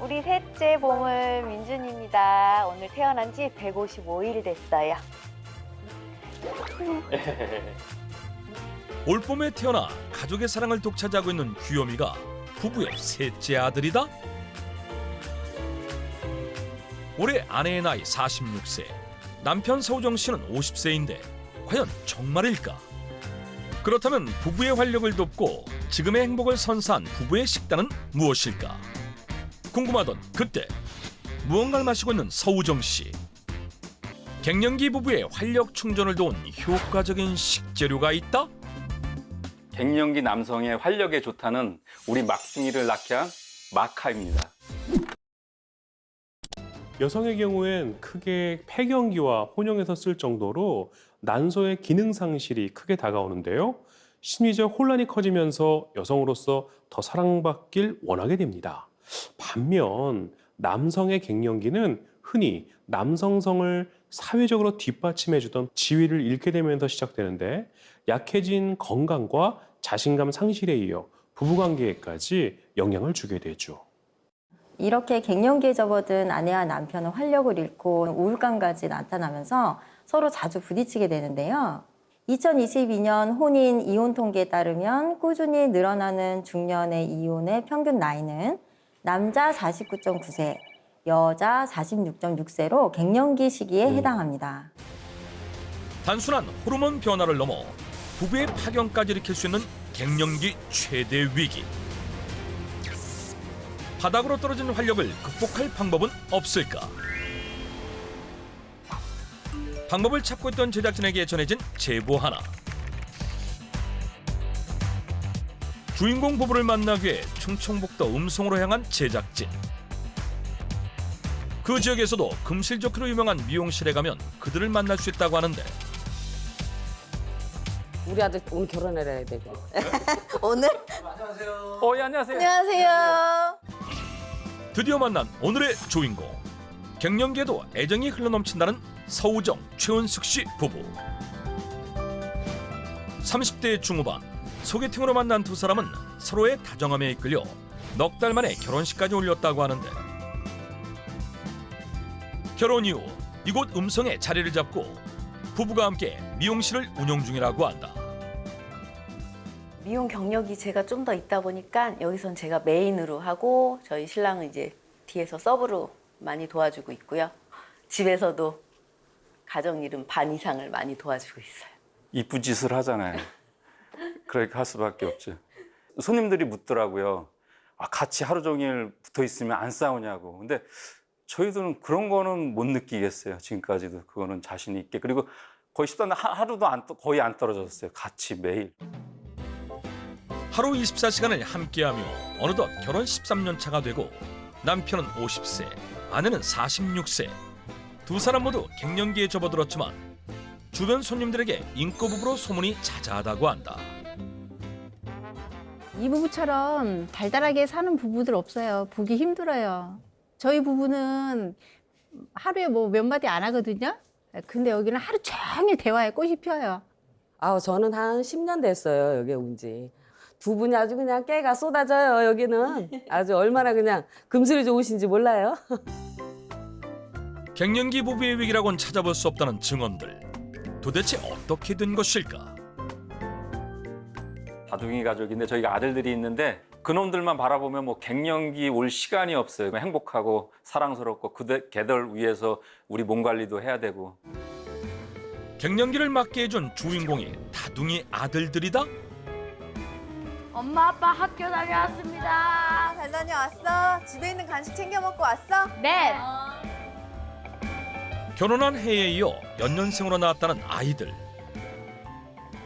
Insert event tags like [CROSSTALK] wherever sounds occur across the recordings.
우리 셋째 보물 민준입니다. 오늘 태어난 지 155일 됐어요. [LAUGHS] 올봄에 태어나 가족의 사랑을 독차지하고 있는 귀요미가 부부의 셋째 아들이다. 올해 아내의 나이 46세, 남편 서우정 씨는 50세인데 과연 정말일까? 그렇다면 부부의 활력을 돕고 지금의 행복을 선사한 부부의 식단은 무엇일까? 궁금하던 그때 무언가를 마시고 있는 서우정 씨. 갱년기 부부의 활력 충전을 도운 효과적인 식재료가 있다? 갱년기 남성의 활력에 좋다는 우리 막둥이를 낳게 한 마카입니다. 여성의 경우엔 크게 폐경기와 혼영에서 쓸 정도로 난소의 기능 상실이 크게 다가오는데요. 심리적 혼란이 커지면서 여성으로서 더 사랑받길 원하게 됩니다. 반면 남성의 갱년기는 흔히 남성성을 사회적으로 뒷받침해주던 지위를 잃게 되면서 시작되는데 약해진 건강과 자신감 상실에 이어 부부관계에까지 영향을 주게 되죠. 이렇게 갱년기에 접어든 아내와 남편은 활력을 잃고 우울감까지 나타나면서 서로 자주 부딪히게 되는데요. 2022년 혼인 이혼 통계에 따르면 꾸준히 늘어나는 중년의 이혼의 평균 나이는 남자 49.9세, 여자 46.6세로 갱년기 시기에 해당합니다. 단순한 호르몬 변화를 넘어 부부의 파견까지 일으킬 수 있는 갱년기 최대 위기. 바닥으로 떨어진 활력을 극복할 방법은 없을까? 방법을 찾고 있던 제작진에게 전해진 제보 하나. 주인공 부부를 만나기 위해 충청북도 음성으로 향한 제작진. 그 지역에서도 금실 좋기로 유명한 미용실에 가면 그들을 만날 수 있다고 하는데 우리 아들 오늘 결혼을 해야 되고. [LAUGHS] 오늘 어, 예, 안녕하세요. 안녕하세요. 드디어 만난 오늘의 주인공 갱년기에도 애정이 흘러넘친다는 서우정 최은숙 씨 부부 30대 중후반 소개팅으로 만난 두 사람은 서로의 다정함에 이끌려 넉 달 만에 결혼식까지 올렸다고 하는데 결혼 이후 이곳 음성에 자리를 잡고 부부가 함께 미용실을 운영 중이라고 한다 미용 경력이 제가 좀 더 있다 보니까 여기선 제가 메인으로 하고 저희 신랑은 이제 뒤에서 서브로 많이 도와주고 있고요. 집에서도 가정 일은 반 이상을 많이 도와주고 있어요. 이쁜 짓을 하잖아요. 그렇게 할 수밖에 없죠. 손님들이 묻더라고요. 아, 같이 하루 종일 붙어 있으면 안 싸우냐고. 근데 저희들은 그런 거는 못 느끼겠어요. 지금까지도 그거는 자신 있게. 그리고 거의 십단 하루도 안, 떠- 거의 안 떨어졌어요. 같이 매일. 하루 24시간을 함께하며 어느덧 결혼 13년 차가 되고 남편은 50세, 아내는 46세. 두 사람 모두 갱년기에 접어들었지만 주변 손님들에게 인기 부부로 소문이 자자하다고 한다. 이 부부처럼 달달하게 사는 부부들 없어요. 보기 힘들어요. 저희 부부는 하루에 뭐 몇 마디 안 하거든요. 근데 여기는 하루 종일 대화에 꽃이 피어요. 아우 저는 한 10년 됐어요 여기 온 지. 두 분이 아주 그냥 깨가 쏟아져요 여기는. 아주 얼마나 그냥 금슬이 좋으신지 몰라요. 갱년기 부부의 위기라고는 찾아볼 수 없다는 증언들. 도대체 어떻게 된 것일까? 다둥이 가족인데 저희가 아들들이 있는데 그놈들만 바라보면 뭐 갱년기 올 시간이 없어요. 행복하고 사랑스럽고 그대 걔들 위해서 우리 몸 관리도 해야 되고 갱년기를 맞게 해준 주인공이 다둥이 아들들이다? 엄마 아빠 학교 다녀왔습니다. 잘 다녀왔어? 집에 있는 간식 챙겨 먹고 왔어? 네. 결혼한 해에 이어 연년생으로 낳았다는 아이들.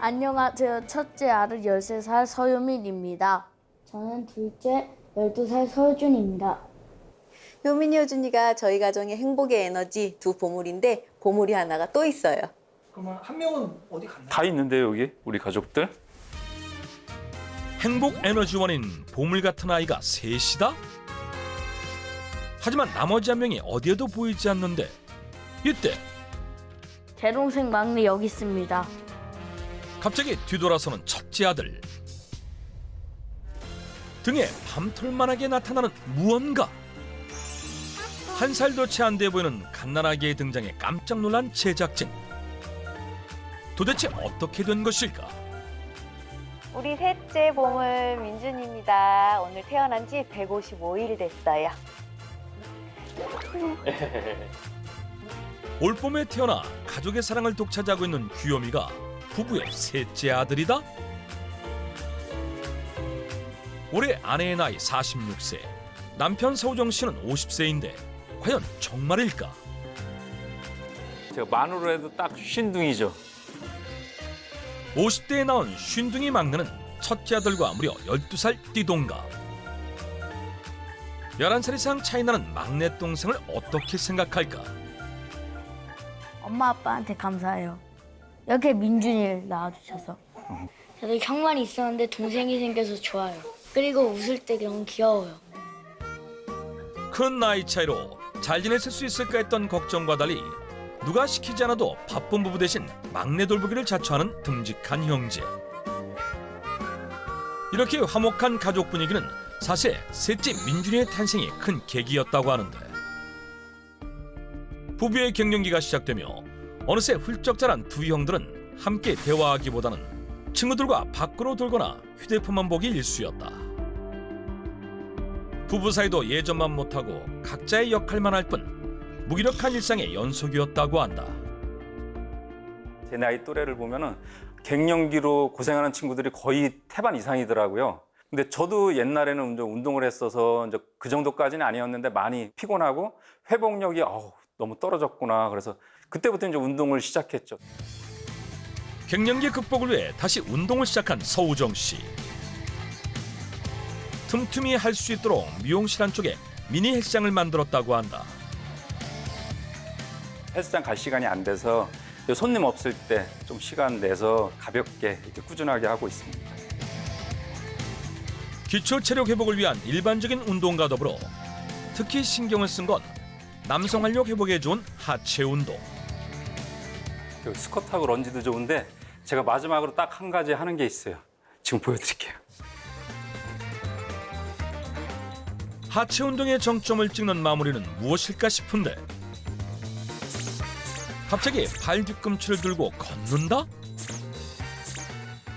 안녕하세요. 첫째 아들 13살 서유민입니다. 저는 둘째 12살 서준입니다. 효민이 효준이가 저희 가정의 행복의 에너지 두 보물인데 보물이 하나가 또 있어요. 그러면 한 명은 어디 갔나요? 다 있는데요 여기 우리 가족들. 행복 에너지원인 보물 같은 아이가 셋이다? 하지만 나머지 한 명이 어디에도 보이지 않는데 이때 제 동생 막내 여기 있습니다. 갑자기 뒤돌아서는 첫째 아들 등에 밤톨만하게 나타나는 무언가 한 살도 채 안 돼 보이는 갓난아기의 등장에 깜짝 놀란 제작진. 도대체 어떻게 된 것일까? 우리 셋째 보물 민준입니다. 오늘 태어난 지 155일 됐어요. 올봄에 태어나 가족의 사랑을 독차지하고 있는 귀요미가 부부의 셋째 아들이다? 올해 아내의 나이 46세, 남편 서우정 씨는 50세인데 과연 정말일까? 제가 만으로 해도 딱 쉰둥이죠. 50대에 나온 쉰둥이 막내는 첫째 아들과 무려 12살 띠동갑. 11살 이상 차이 나는 막내 동생을 어떻게 생각할까? 엄마 아빠한테 감사해요. 이렇게 민준이를 낳아주셔서. 저도 형만 있었는데 동생이 생겨서 좋아요. 그리고 웃을 때 너무 귀여워요. 큰 나이 차이로 잘 지냈을 수 있을까 했던 걱정과 달리 누가 시키지 않아도 바쁜 부부 대신 막내 돌보기를 자처하는 듬직한 형제. 이렇게 화목한 가족 분위기는 사실 셋째 민준이의 탄생이 큰 계기였다고 하는데 부부의 갱년기가 시작되며 어느새 훌쩍 자란 두 형들은 함께 대화하기보다는 친구들과 밖으로 돌거나 휴대폰만 보기 일쑤였다. 부부 사이도 예전만 못하고 각자의 역할만 할 뿐 무기력한 일상의 연속이었다고 한다. 제 나이 또래를 보면은 갱년기로 고생하는 친구들이 거의 태반 이상이더라고요. 근데 저도 옛날에는 운동을 했어서 이제 그 정도까지는 아니었는데 많이 피곤하고 회복력이 어우, 너무 떨어졌구나. 그래서 그때부터 이제 운동을 시작했죠. 갱년기 극복을 위해 다시 운동을 시작한 서우정 씨. 틈틈이 할 수 있도록 미용실 안쪽에 미니 헬스장을 만들었다고 한다. 헬스장 갈 시간이 안 돼서 손님 없을 때 좀 시간 내서 가볍게 이렇게 꾸준하게 하고 있습니다. 기초 체력 회복을 위한 일반적인 운동과 더불어 특히 신경을 쓴 건 남성 활력 회복에 좋은 하체 운동. 그 스쿼트하고 런지도 좋은데 제가 마지막으로 딱 한 가지 하는 게 있어요. 지금 보여드릴게요. 하체 운동의 정점을 찍는 마무리는 무엇일까 싶은데 갑자기 발 뒤꿈치를 들고 걷는다?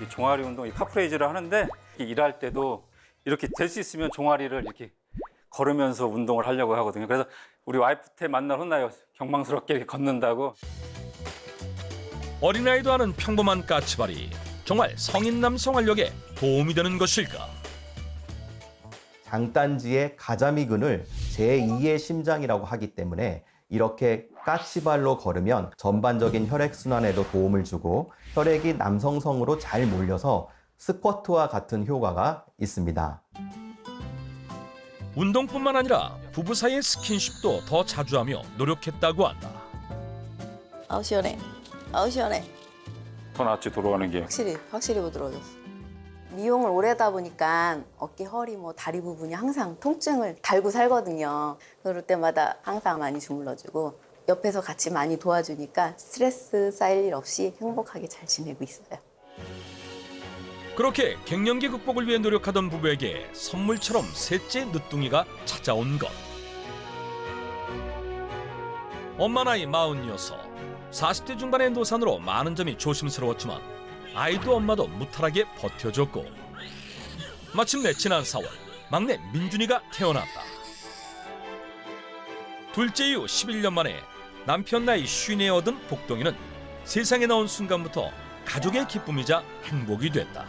이 종아리 운동, 이 카프레이즈를 하는데 이 일할 때도 이렇게 될 수 있으면 종아리를 이렇게 걸으면서 운동을 하려고 하거든요. 그래서 우리 와이프한테 만날 혼나요. 경망스럽게 이렇게 걷는다고. 어린아이도 하는 평범한 까치발이 정말 성인 남성 활력에 도움이 되는 것일까? 장단지의 가자미근을 제2의 심장이라고 하기 때문에 이렇게 까치발로 걸으면 전반적인 혈액순환에도 도움을 주고 혈액이 남성성으로 잘 몰려서 스쿼트와 같은 효과가 있습니다. 운동뿐만 아니라 부부 사이의 스킨십도 더 자주 하며 노력했다고 한다. 아우 시원해. 아우 시원해. 더 낫지 돌아가는 게. 확실히 확실히 부드러워졌어. 미용을 오래 하다 보니까 어깨, 허리, 뭐 다리 부분이 항상 통증을 달고 살거든요. 그럴 때마다 항상 많이 주물러주고 옆에서 같이 많이 도와주니까 스트레스 쌓일 일 없이 행복하게 잘 지내고 있어요. 그렇게 갱년기 극복을 위해 노력하던 부부에게 선물처럼 셋째 늦둥이가 찾아온 것. 엄마 나이 46, 40대 중반의 노산으로 많은 점이 조심스러웠지만 아이도 엄마도 무탈하게 버텨줬고 마침내 지난 4월 막내 민준이가 태어났다. 둘째 이후 11년 만에 남편 나이 쉰에 얻은 복동이는 세상에 나온 순간부터 가족의 기쁨이자 행복이 됐다.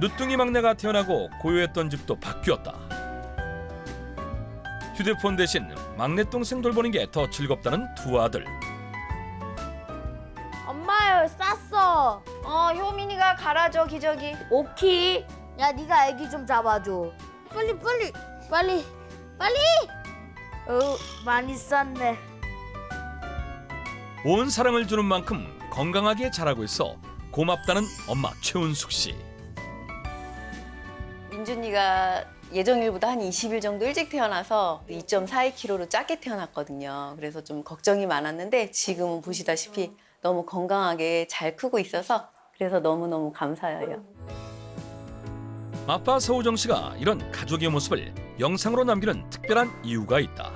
늦둥이 막내가 태어나고 고요했던 집도 바뀌었다. 휴대폰 대신 막내 동생 돌보는 게 더 즐겁다는 두 아들. 엄마 여기 쌌어. 어, 효민이가 갈아줘 기저귀. 오키. 야 네가 애기 좀 잡아줘. 빨리 빨리 빨리 빨리. 어 많이 쌌네. 온 사랑을 주는 만큼 건강하게 자라고 있어 고맙다는 엄마 최은숙 씨. 민준이가 예정일보다 한 20일 정도 일찍 태어나서 2.42kg로 작게 태어났거든요. 그래서 좀 걱정이 많았는데 지금은 보시다시피 너무 건강하게 잘 크고 있어서 그래서 너무너무 감사해요. 아빠 서우정 씨가 이런 가족의 모습을 영상으로 남기는 특별한 이유가 있다.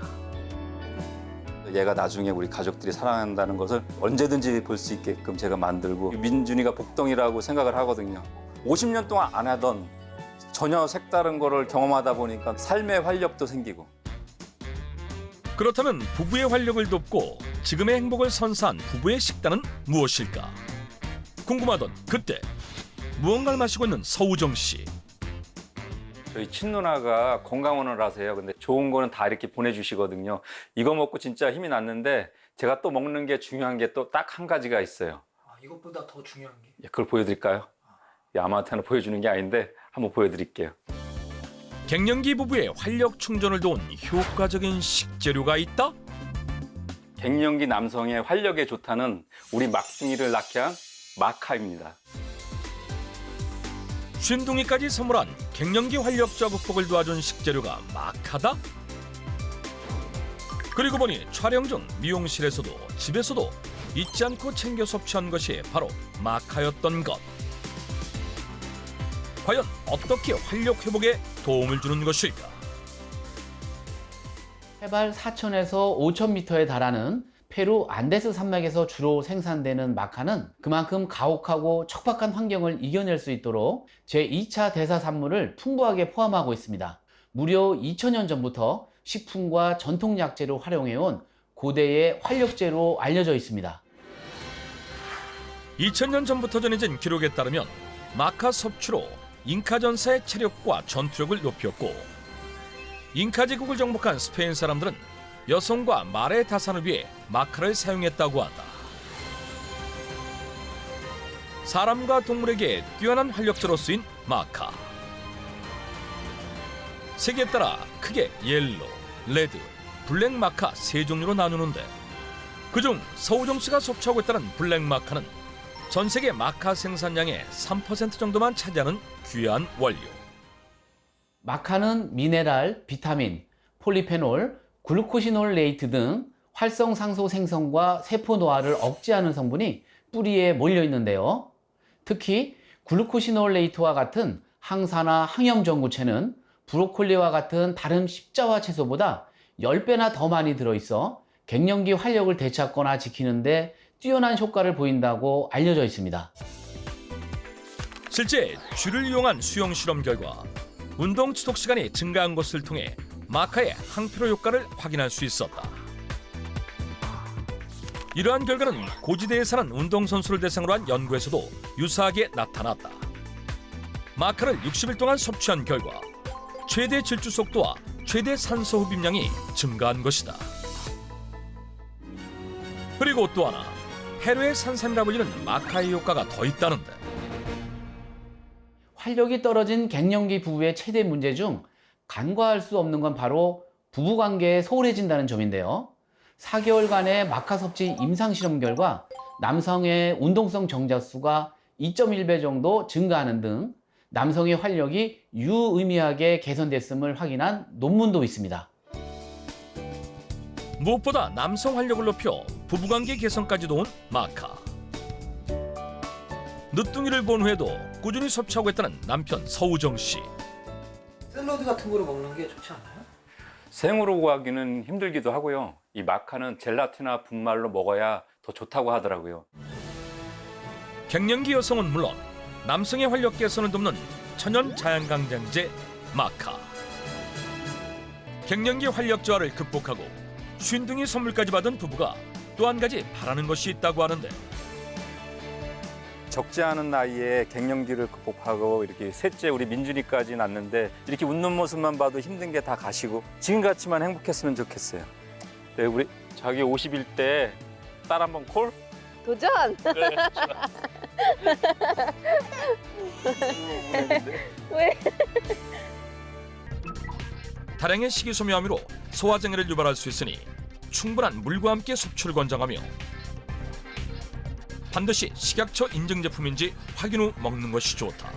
얘가 나중에 우리 가족들이 사랑한다는 것을 언제든지 볼 수 있게끔 제가 만들고 민준이가 복덩이라고 생각을 하거든요. 50년 동안 안 하던 전혀 색다른 거를 경험하다 보니까 삶의 활력도 생기고 그렇다면 부부의 활력을 돕고 지금의 행복을 선사한 부부의 식단은 무엇일까? 궁금하던 그때 무언가를 마시고 있는 서우정 씨. 저희 친누나가 건강원을 하세요. 근데 좋은 거는 다 이렇게 보내주시거든요. 이거 먹고 진짜 힘이 났는데 제가 또 먹는 게 중요한 게 또 딱 한 가지가 있어요. 아, 이것보다 더 중요한 게 예, 그걸 보여드릴까요? 예, 아무한테나 보여주는 게 아닌데 한번 보여드릴게요. 갱년기 부부의 활력 충전을 도운 효과적인 식재료가 있다? 갱년기 남성의 활력에 좋다는 우리 막둥이를 낳게 한 마카입니다. 쉰둥이까지 선물한 갱년기 활력자 극복을 도와준 식재료가 마카다? 그리고 보니 촬영 중 미용실에서도 집에서도 잊지 않고 챙겨 섭취한 것이 바로 마카였던 것. 과연 어떻게 활력 회복에 도움을 주는 것일까? 해발 4천에서 5천 미터에 달하는 페루 안데스 산맥에서 주로 생산되는 마카는 그만큼 가혹하고 척박한 환경을 이겨낼 수 있도록 제2차 대사 산물을 풍부하게 포함하고 있습니다. 무려 2000년 전부터 식품과 전통 약재로 활용해온 고대의 활력제로 알려져 있습니다. 2000년 전부터 전해진 기록에 따르면 마카 섭취로 잉카 전사의 체력과 전투력을 높였고 잉카 제국을 정복한 스페인 사람들은 여성과 말의 다산을 위해 마카를 사용했다고 한다. 사람과 동물에게 뛰어난 활력제로 쓰인 마카. 색에 따라 크게 옐로, 레드, 블랙 마카 세 종류로 나누는데 그중 서우정 씨가 섭취하고 있다는 블랙 마카는 전 세계 마카 생산량의 3% 정도만 차지하는 귀한 원료. 마카는 미네랄, 비타민, 폴리페놀, 글루코시놀레이트 등 활성상소 생성과 세포 노화를 억제하는 성분이 뿌리에 몰려 있는데요. 특히 글루코시놀레이트와 같은 항산화 항염 전구체는 브로콜리와 같은 다른 십자화 채소보다 10배나 더 많이 들어있어 갱년기 활력을 되찾거나 지키는데 뛰어난 효과를 보인다고 알려져 있습니다. 실제 쥐를 이용한 수용 실험 결과 운동 지속 시간이 증가한 것을 통해 마카의 항피로 효과를 확인할 수 있었다. 이러한 결과는 고지대에 사는 운동선수를 대상으로 한 연구에서도 유사하게 나타났다. 마카를 60일 동안 섭취한 결과 최대 질주 속도와 최대 산소 흡입량이 증가한 것이다. 그리고 또 하나 페루의 산삼이라 불리는 마카의 효과가 더 있다는데 활력이 떨어진 갱년기 부부의 최대 문제 중 간과할 수 없는 건 바로 부부 관계에 소홀해진다는 점인데요. 4개월간의 마카 섭취 임상 실험 결과 남성의 운동성 정자수가 2.1배 정도 증가하는 등 남성의 활력이 유의미하게 개선됐음을 확인한 논문도 있습니다. 무엇보다 남성 활력을 높여 부부관계 개선까지 도운 마카. 늦둥이를 본 후에도 꾸준히 섭취하고 있다는 남편 서우정 씨. 샐러드 같은 거를 먹는 게 좋지 않나요? 생으로 구하기는 힘들기도 하고요. 이 마카는 젤라틴이나 분말로 먹어야 더 좋다고 하더라고요. 갱년기 여성은 물론 남성의 활력 개선을 돕는 천연 자연강장제 마카. 갱년기 활력 저하를 극복하고 쉰둥이 선물까지 받은 부부가 또 한 가지 바라는 것이 있다고 하는데 적지 않은 나이에 갱년기를 극복하고 이렇게 셋째 우리 민준이까지 낳는데 이렇게 웃는 모습만 봐도 힘든 게 다 가시고 지금같이만 행복했으면 좋겠어요. 네, 우리 자기 50일 때 딸 한번 콜? 도전! [LAUGHS] 왜? 다량의 식이섬유 함유로 소화장애를 유발할 수 있으니 충분한 물과 함께 섭취를 권장하며 반드시 식약처 인증 제품인지 확인 후 먹는 것이 좋다.